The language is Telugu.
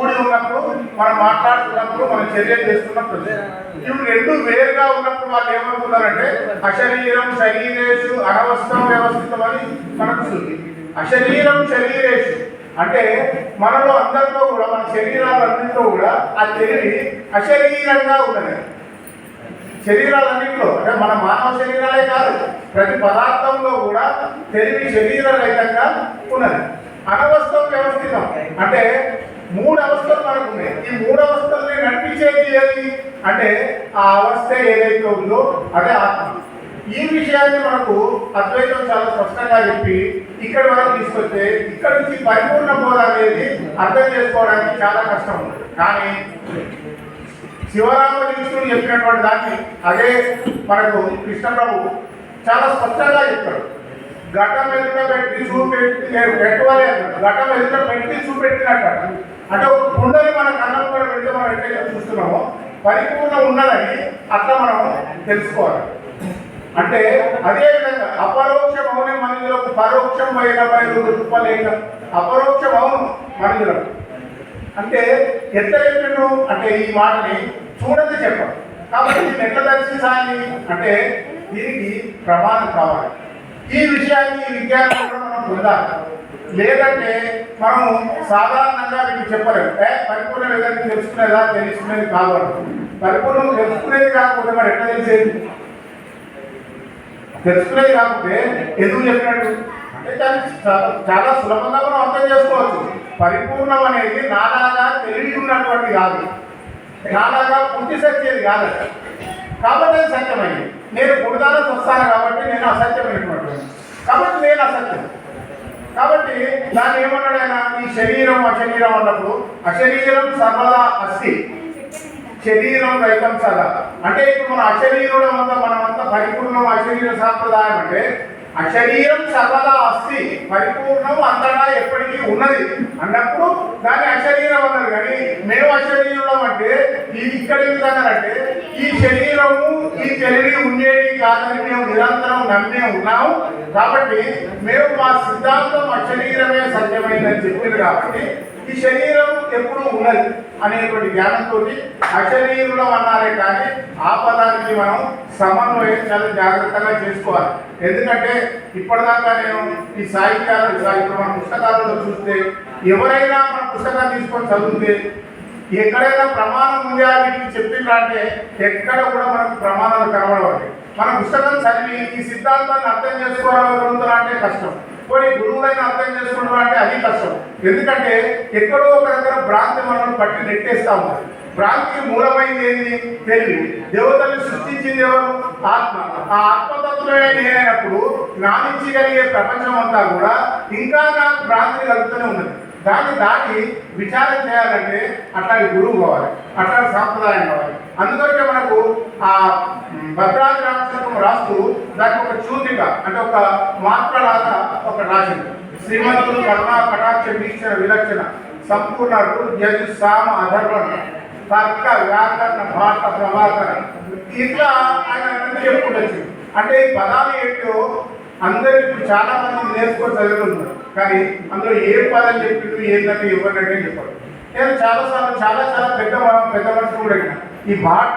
కూడి ఉన్నప్పుడు మనం మాట్లాడుతున్నప్పుడు మనం చర్యలు చేస్తున్నప్పుడు ఇవి రెండు వేరుగా ఉన్నప్పుడు వాళ్ళు ఏమనుకున్నారంటే అశరీరం శరీరేషు అనవస్థం వ్యవస్థితం అని మనకు శృతి అశరీరం శరీరేషు అంటే మనలో అందరిలో కూడా మన శరీరాలన్నింటిలో కూడా ఆ తెలివి అశరీరంగా ఉన్నది. శరీరాలన్నింటిలో అంటే మన మానవ శరీరాలే కాదు ప్రతి పదార్థంలో కూడా తెలివి శరీర రహితంగా ఉన్నది. అనవస్థం వ్యవస్థితం అంటే మూడు అవస్థలు మనకు ఉన్నాయి ఈ మూడు అవస్థల్ని నడిపించేది ఏది? అంటే ఆ అవస్థ ఏదైతే ఉందో అదే ఆత్మ. ఈ విషయాన్ని మనకు అద్వైతం చాలా స్పష్టంగా చెప్పి ఇక్కడ వరకు తీసుకొస్తే ఇక్కడ నుంచి పరిపూర్ణ బోధ అనేది అర్థం చేసుకోవడానికి చాలా కష్టం. ఉంది కానీ శివరామకృష్ణుడు చెప్పినటువంటి దాన్ని అదే మనకు కృష్ణప్రభు చాలా స్పష్టంగా చెప్పాడు. ఘటం ఎదుట పెట్టి చూపెట్టి పెట్టవాలి అన్నాడు ఘటం ఎదుట పెట్టి చూపెట్టినట్ట. అంటే ఒక కుండని మన కన్నం కూడా పెడితే మనం ఎట్లయితే చూస్తున్నామో? పరిపూర్ణ ఉన్నదని అట్లా మనం తెలుసుకోవాలి. అంటే అదే విధంగా అపరోక్ష మౌనం మనుషులకు పరోక్షం పైన పైన రూపలేక అపరోక్ష మౌనం మందిరం అంటే ఎంత చెప్పిండు అంటే ఈ మాటని చూడదు చెప్పాలి కాబట్టి దీన్ని ఎట్లా దర్శించాలి? అంటే దీనికి ప్రమాణం కావాలి. ఈ విషయాన్ని ఈ విజ్ఞానం మనం పొందాలి. లేదంటే మనం సాధారణంగా వీటికి చెప్పలేము. ఏ పరిపూర్ణ విధాన్ని తెలుసుకునేలా తెలుసుకునేది కాదు పరిపూర్ణం తెలుసుకునేది కాకపోతే మరి ఎట్లా తెలిసేది? తెలుసుకునేది కాకపోతే ఎందుకు చెప్పినట్టు? అంటే దాన్ని చాలా సులభంగా మనం అర్థం చేసుకోవచ్చు. పరిపూర్ణం అనేది నాలాగా తెలియకున్నటువంటి కాదు. నాలాగా పూర్తి సత్యేది కాదు. కాబట్టి అది సత్యమైంది. నేను పుడదాలో వస్తాను కాబట్టి నేను అసత్యమైనటువంటి కాబట్టి నేను అసత్యం. కాబట్టి దాన్ని ఏమన్నాడు ఆయన? ఈ శరీరం అశరీరం అన్నప్పుడు అశరీరం సర్వదా అస్తి. శరీరం రైతం సదా. అంటే ఇప్పుడు మన అశరీరం అంతా మనమంతా పరిపూర్ణం అశరీర సాంప్రదాయం అంటే అశరీరం సర్వదా అస్తి. పరిపూర్ణం అంతటా ఎప్పటికీ ఉన్నది. అన్నప్పుడు దాన్ని అశరీరం అన్నారు. కానీ మేము అశరీరం అంటే ఇది ఇక్కడ అంటే ఈ శరీరము ఈ తెలివి ఉండేది కాదని మేము నిరంతరం నమ్మే ఉన్నాము కాబట్టి మేము మా సిద్ధాంతం అశరీరమే సత్యమైనది చెప్పింది కాబట్టి ఈ శరీరం ఎప్పుడు ఉన్నది అనేటువంటి జ్ఞానంతో అశరీరులం అన్నారే కానీ ఆ పదానికి మనం సమన్వయం చాలా జాగ్రత్తగా చేసుకోవాలి. ఎందుకంటే ఇప్పటిదాకా నేను ఈ సాహిత్యాలు ఇప్పుడు మన పుస్తకాలలో చూస్తే ఎవరైనా మన పుస్తకాన్ని తీసుకొని చదివితే ఎక్కడైనా ప్రమాణం ఉందా వీటికి చెప్పిండ్రా అంటే ఎక్కడ కూడా మనకు ప్రమాణాలు కనబడవాలి మన పుస్తకం చదివి ఈ సిద్ధాంతాన్ని అర్థం చేసుకోగలుగుతారా అంటే కష్టం. కొన్ని గురువులైన అర్థం చేసుకుంటారా అంటే అది కష్టం. ఎందుకంటే ఎక్కడో ఒక దగ్గర భ్రాంతి మనల్ని పట్టి నెట్టేస్తా ఉంది. భ్రాంతికి మూలమైంది ఏంది? తెలివి. దేవతల్ని సృష్టించింది ఎవరు? ఆత్మ. ఆ ఆత్మతత్వమే నేనైనప్పుడు నా ప్రపంచం అంతా కూడా ఇంకా నాకు భ్రాంతి కలుగుతూనే ఉన్నది. దాన్ని దాటి విచారం చేయాలంటే అట్లాంటి గురువు కావాలి అట్లాంటి సాంప్రదాయం కావాలి. అందుకంటే మనకు ఆ భద్రాద్రి రామచంద్రం రాస్తూ దానికి ఒక చూతిక అంటే ఒక మాత్రలాగా ఒక రాసింది. శ్రీమంతుడు కర్మ కటాక్ష వీక్షణ విలక్షణ సంపూర్ణ యజు సామ అధర్వణ తర్క వ్యాకరణ భాష ప్రభాకరణ ఇట్లా ఆయన అన్ని అంటే ఈ పదాలు ఏంటో అందరూ ఇప్పుడు చాలా మంది నేర్చుకొని చదువుతున్నారు కానీ అందులో ఏ పదం చెప్పిండు ఏంటంటే ఇవ్వనంటే చెప్పాడు నేను చాలాసార్లు చాలా చాలా పెద్ద పెద్ద మనుషులు కూడా ఈ మాట